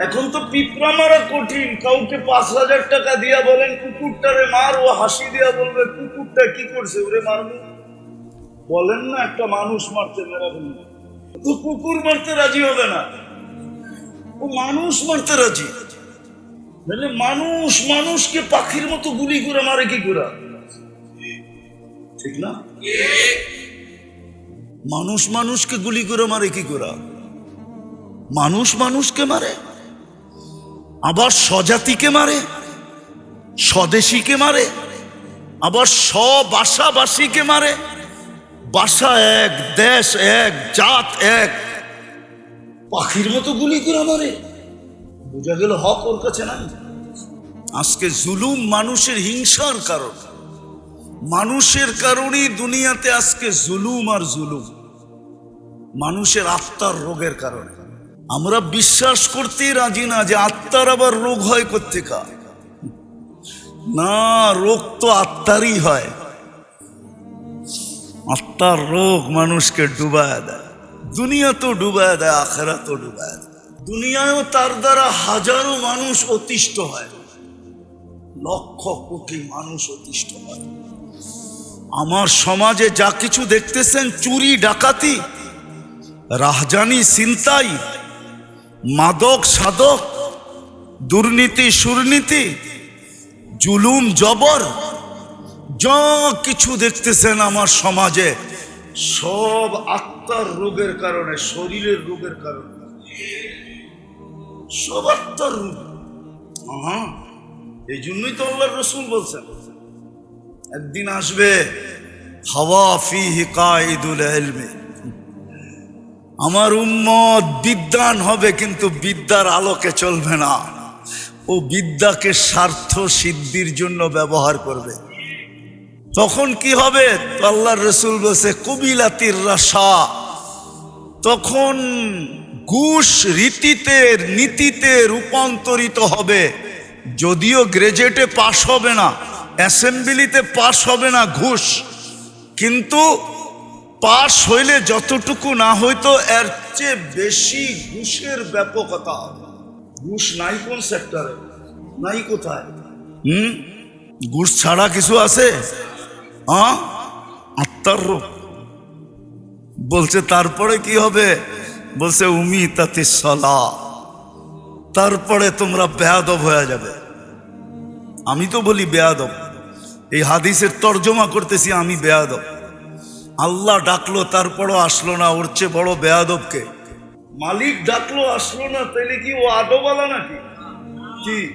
এখন তো পিঁপড়া মারা কঠিন। কাউকে পাঁচ হাজার টাকা দিয়া বলেন, কুকুরটারে মার, ও হাসি দিয়া বলবে, কুকুরটা কি করছে? ওরে মারবো। বলেন না, একটা মানুষ মারতে মেরাবেন। তো কুকুর মারতে রাজি হবে না। ও মানুষ মারতে রাজি। মানে মানুষ মানুষকে পাখির মতো গুলি করে মারে কি করে? ঠিক না? মানুষ মানুষকে গুলি করে মারে কি করে? মানুষ মানুষকে মারে? আবার স্বজাতিকে মারে, স্বদেশীকে মারে, আবার স্ববাসাবাসীকে মারে। বাসা এক, দেশ এক, জাত এক। পাখির মতো গুলি করে মারে। বোঝা গেল হক ওর কাছে নাই। আজকে জুলুম মানুষের হিংসার কারণ। মানুষের কারণেই দুনিয়াতে আজকে জুলুম আর জুলুম। মানুষের আত্মার রোগের কারণে। আমরা বিশ্বাস করতেই রাজি না যে আত্মার আবার রোগ হয় কোথেকা না, রোগ তো আত্মারই হয়। আত্মার রোগ মানুষকে ডুবায় দেয়। দুনিয়া তো ডুবায় দেয় আখেরা তো ডুবায় দেয়। দুনিয়ায়ও তার দ্বারা হাজারো মানুষ অতিষ্ঠ হয়। লক্ষ কোটি মানুষ অতিষ্ঠ হয়। আমার সমাজে যা কিছু দেখতেছেন, চুরি, ডাকাতি, রাহজানি চিন্তাই মাদক সাধক দুর্নীতি, সুর্নীতি, জুলুম, জবর, যা কিছু দেখতেছেন আমার সমাজে, সব আত্মার রোগের কারণে, শরীরের রোগের কারণে। সব আত্মার রোগ। এই জন্যই তো আল্লাহ রসুল বলছেন, একদিন আসবে, হাওয়া ফি হিকাইদুল ইলমি। আমার উম্মত বিদ্যান হবে, কিন্তু বিদ্যার আলোকে চলবে না। ও বিদ্যাকে স্বার্থ সিদ্ধির জন্য ব্যবহার করবে। তখন কি হবে? তো আল্লাহ রসুল বলছে কবিলাতির রাসা তখন ঘুষ রীতিতে, নীতিতে রূপান্তরিত হবে। যদিও গ্রেজুয়েটে পাশ হবে না, অ্যাসেম্বলিতে পাশ হবে না ঘুষ, কিন্তু পাশ হইলে যতটুকু না হইতো, এর চেয়ে বেশি ঘুষের ব্যাপকতা। ঘুষ নাই কোন সেক্টরে নাই কোথায়? হুম? ঘুষ ছাড়া কিছু আছে? আত্মার বলছে, তারপরে কি হবে? বলছে, উমি তাতে সলা। তারপরে তোমরা বেয়াদব হয়ে যাবে। আমি তো বলি বেয়াদব। এই হাদিসের তর্জমা করতেছি, আমি বেয়াদব। আল্লাহ ডাকলো, তারপরও আসলো না, ওর চেয়ে বড় বেয়াদবকে মালিক ডাকলো, আসলো না, তাইলে কি ও আদবালা নাকি? কি?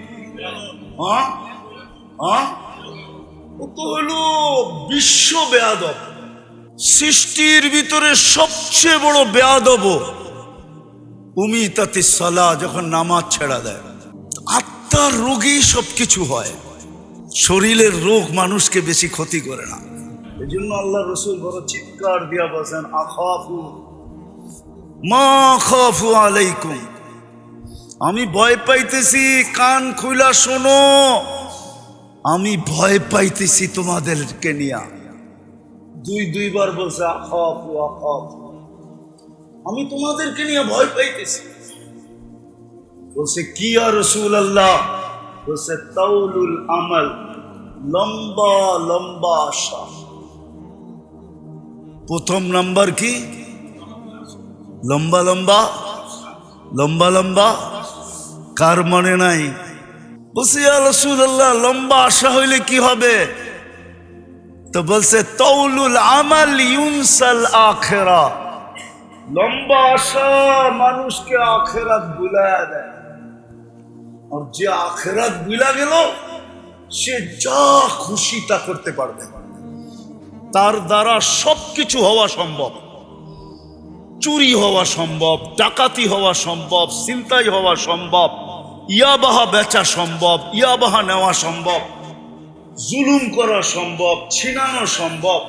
হ্যাঁ? হ্যাঁ? ও তো হলো বিশ্ব বেয়াদব। সৃষ্টির ভিতরে সবচেয়ে বড় বেয়াদব। উমি তাতে সালা, যখন নামাজ ছেড়া দেয়। আত্মার রোগেই সবকিছু হয়। শরীরের রোগ মানুষকে বেশি ক্ষতি করে না। এই জন্য আল্লাহ রসুল বড় চিৎকার দিয়া আখাফু, মা খাফু আলাইকুম। আমি ভয় পাইতেছি, কান খুলা শোনো। আমি ভয় পাইতেছি তোমাদেরকে নিয়া। দুই, দুইবার বলছে, আখাফু আখাফু। আমি তোমাদেরকে নিয়ে ভয় পাইতেছি। বলছে, কি আর রসুল আল্লাহ বলছে তাউলুল আমল, লম্বা লম্বা আশা প্রথম নাম্বার কি? লম্বা লম্বা লম্বা লম্বা, কার মনে নাই? বলছে রসুল্লাহ লম্বা আশা হইলে কি হবে? তো বলছে, তৌলুল আমাল ইউনসাল আখেরা। লম্বা আশা মানুষকে আখেরাত বুলায় দেয়। আর যে আখেরাত বুলা গেল, সে যা খুশি তা করতে পারবে। তার দ্বারা সবকিছু হওয়া সম্ভব। চুরি হওয়া সম্ভব, ডাকাতি হওয়া সম্ভব চিন্তাই হওয়া সম্ভব, ইয়াবাহা বেচা সম্ভব, ইয়াবাহা নেওয়া সম্ভব, জুলুম করা সম্ভব, ছিনানো সম্ভব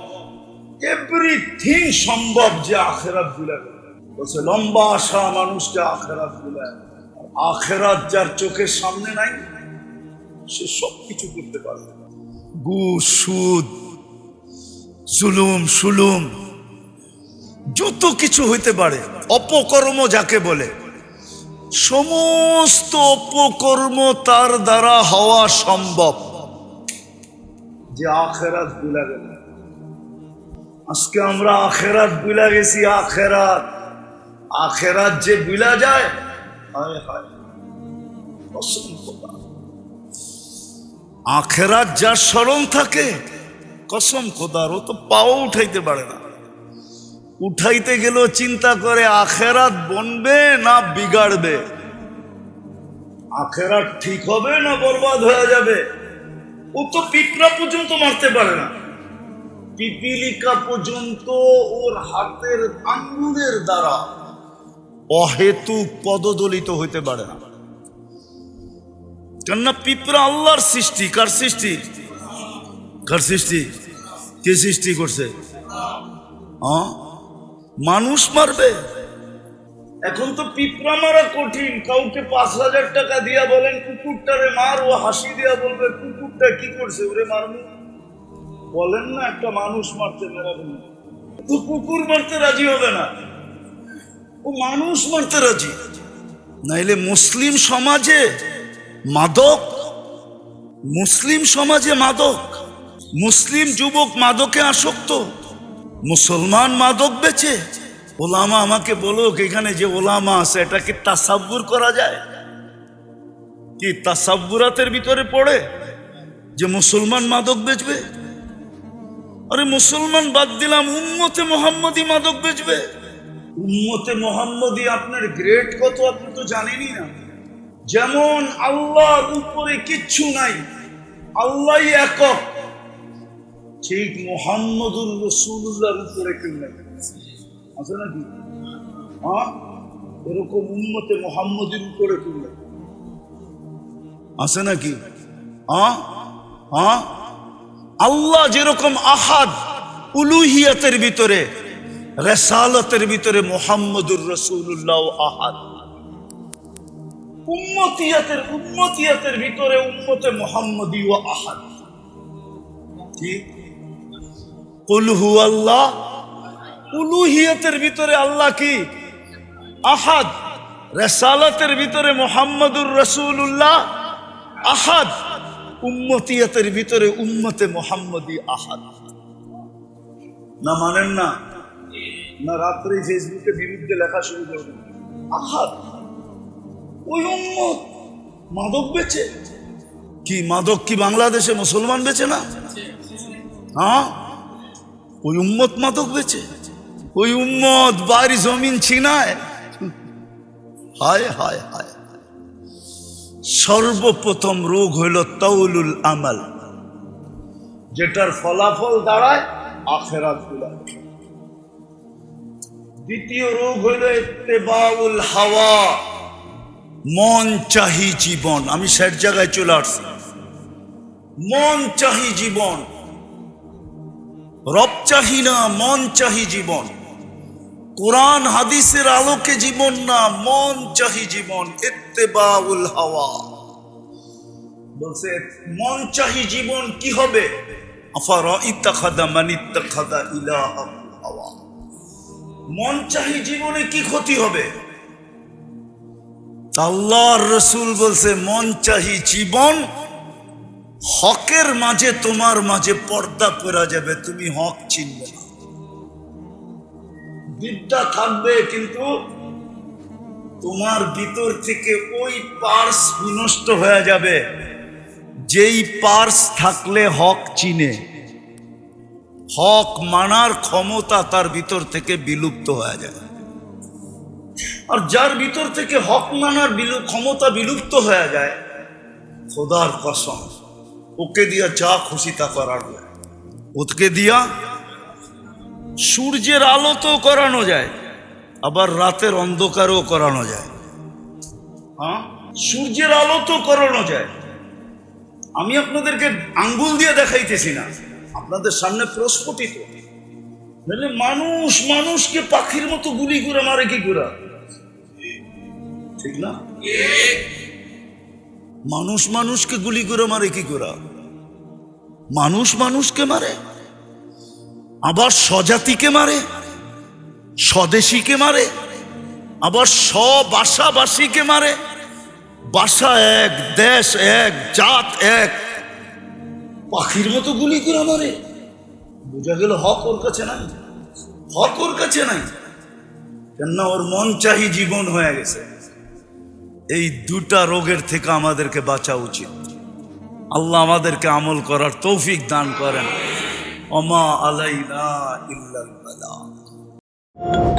এভরিথিং সম্ভব যে আখেরাত বলছে, লম্বা আশা মানুষকে আখেরাত ভুলে। আখেরাত যার চোখের সামনে নাই, সে সব কিছু করতে পারবে ঘুষ, সুদ জুলুম, সুলুম, যত কিছু হইতে পারে, অপকর্ম যাকে বলে, সমস্ত অপকর্ম তার দ্বারা হওয়া সম্ভব। যে আখেরাত ভুলা গেল। আজকে আমরা আখেরাত ভুলা গেছি, আখেরাত। আখেরাত যে ভুলা যায়, হায় হায়। আখেরাত যার স্মরণ থাকে কসম খোদার ও তো পাও উঠাইতে পারে না। উঠাইতে গেলেও চিন্তা করে, আখেরাত বনবে না বিগাড়বে? আখেরাত ঠিক হবে না বরবাদ হয়ে যাবে? ও তো পিঁপড়া পর্যন্ত মারতে পারে না। পিপিলিকা পর্যন্ত ওর হাতের আঙ্গুলের দ্বারা অহেতু পদদলিত হইতে পারে না। কেননা পিঁপড়া আল্লাহর সৃষ্টি, কার সৃষ্টি? কার সৃষ্টি? কে সৃষ্টি করছে? মানুষ মারবে? এখন তো পিঁপড়া মারা কঠিন। কাউকে পাঁচ হাজার টাকা দিয়া বলেন, কুকুরটারে মার, ও হাসি দিয়া বলবে, কুকুরটা কি করছে? ওরে মারবো। বলেন না, একটা মানুষ মারতে মেরাবেন। তো কুকুর মারতে রাজি হবে না। ও মানুষ মারতে রাজি। নাইলে মুসলিম সমাজে মাদক, মুসলিম সমাজে মাদক। মুসলিম যুবক মাদকে আসক্ত, মুসলমান মাদক বেচে। ওলামা আমাকে বলুক এখানে যে ওলামা আছে, এটা কি তাসাব্বুর করা যায়? কি তাসাব্বুরাতের ভিতরে পড়ে যে মুসলমান মাদক বেচবে? আরে মুসলমান বাদ দিলাম, উম্মতে মোহাম্মদী মাদক বেচবে। উম্মতে মোহাম্মদী, আপনার গ্রেড কত আপনি তো জানেনই না। যেমন আল্লাহর উপরে কিচ্ছু নাই আল্লাহ একক। ঠিক মোহাম্মদুর রসুল্লাহর উপরে কেউ নাই আছে নাকি? হ্যাঁ? এরকম উন্মতে মোহাম্মদের উপরে কেউ নাই আছে নাকি? হ্যাঁ? হ্যাঁ? আল্লাহ যেরকম আহাদ উলুহিয়াতের ভিতরে, রেসালতের ভিতরে মোহাম্মদুর রসুল্লাহ আহাদ। উম্মতিয়াতের উম্মতিয়াতের ভিতরে উম্মতে মোহাম্মদী ও আহাদ। কি? কুলহু আল্লাহ উলুহিয়তের ভিতরে আল্লাহ কি? আহাদ। রেসালতের ভিতরে মোহাম্মদুর রসুল্লাহ আহাদ। উম্মতিয়াতের ভিতরে উম্মতে মোহাম্মদী আহাদ। না মানেন না? না রাত্রে ফেসবুকে বিরুদ্ধে লেখা শুরু করবেন। আহাদ। ওই উম্মত মাদক বেচে। কি মাদক কি বাংলাদেশে মুসলমান বেচে না? হ্যাঁ? ওই উম্মত মাদক বেচে, ওই উম্মত বাড়ি জমিন ছিনায়। হায় হায় হায় সর্বপ্রথম রোগ হইল তৌলুল আমাল, যেটার ফলাফল দাঁড়ায় আখেরাত দ্বিতীয় রোগ হইল ইত্তেবাউল হাওয়া, মন চাহি জীবন। আমি শেষ জায়গায় চলে আসছি। মন চাহি জীবন। রব চাহি না, মন চাহি জীবন। কোরআন হাদিসের আলোকে জীবন না, মন চাহি জীবন, ইত্তেবাউল হাওয়া। বলছে, মন চাহি জীবন কি হবে? আফারা ইত্তাখাদা মান ইত্তাখাদা ইলাহা হাওয়া। মন চাহি জীবনে কি ক্ষতি হবে? আল্লাহর রসুল বলছে, মন চাহি জীবন হকের মাঝে তোমার মাঝে পর্দা করা যাবে, তুমি হক চিনবে না। বিদ্যা থাকবে কিন্তু তোমার ভিতর থেকে ওই পার্স বিনষ্ট হয়ে যাবে, যেই পার্স থাকলে হক চিনে। হক মানার ক্ষমতা তার ভিতর থেকে বিলুপ্ত হয়ে যায় আর যার ভিতর থেকে হক মানার ক্ষমতা বিলুপ্ত হয়ে যায়, খোদার কসম। ওকে দিয়া যা খুশি তা করার যায়। ওকে দিয়া সূর্যের আলো তো করানো যায়, আবার রাতের অন্ধকারও করানো যায়। হ্যাঁ? সূর্যের আলো তো করানো যায়। আমি আপনাদেরকে আঙ্গুল দিয়ে দেখাইতেছি না, আপনাদের সামনে প্রস্ফুটিত। মানুষ মানুষকে পাখির মতো গুলি করে মারে কি করে? ঠিক না? মানুষ মানুষকে গুলি করে মারে কি করে? মানুষ মানুষকে মারে, আবার স্বজাতিকে মারে, স্বদেশীকে মারে, আবার সব বাসাবাসীকে মারে বাসা এক, দেশ এক, জাত এক। পাখির মতো গুলি করে মারে। বোঝা গেল হক ওর কাছে নাই। হক ওর কাছে নাই। কেননা ওর মন চাহি জীবন হয়ে গেছে। এই দুটা রোগের থেকে আমাদেরকে বাঁচা উচিত। আল্লাহ আমাদেরকে আমল করার তৌফিক দান করেন। অমা আলাইলা ইল্লাল বালা।